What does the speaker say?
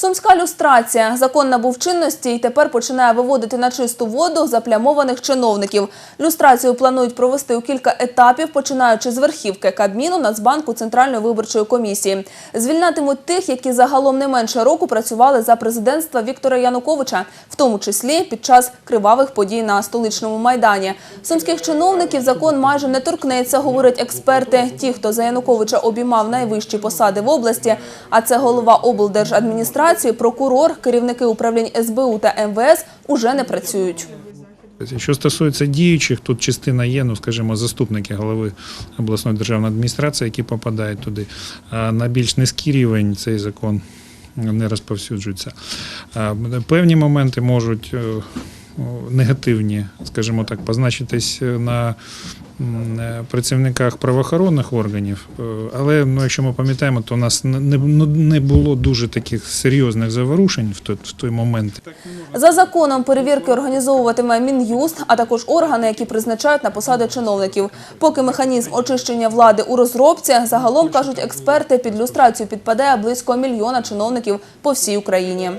Сумська люстрація. Закон набув чинності і тепер починає виводити на чисту воду заплямованих чиновників. Люстрацію планують провести у кілька етапів, починаючи з верхівки Кабміну, Нацбанку, Центральної виборчої комісії. Звільнятимуть тих, які загалом не менше року працювали за президентства Віктора Януковича, в тому числі під час кривавих подій на столичному майдані. Сумських чиновників закон майже не торкнеться, говорять експерти. Ті, хто за Януковича обіймав найвищі посади в області, а це голова облдержадміністрації, прокурор, керівники управлінь СБУ та МВС, уже не працюють. Що стосується діючих, тут частина є, ну скажімо, заступники голови обласної державної адміністрації, які попадають туди. А на більш низький рівень цей закон не розповсюджується. Певні моменти можуть е, негативні, скажімо так, позначитись на е, працівниках правоохоронних органів. Е, Але ну, якщо ми пам'ятаємо, то у нас не, не, ну, було дуже таких серйозних заворушень в той, в той момент. За законом перевірки організовуватиме Мін'юст, а також органи, які призначають на посади чиновників. Поки механізм очищення влади у розробці, загалом, кажуть експерти, під люстрацію підпадає близько мільйона чиновників по всій Україні.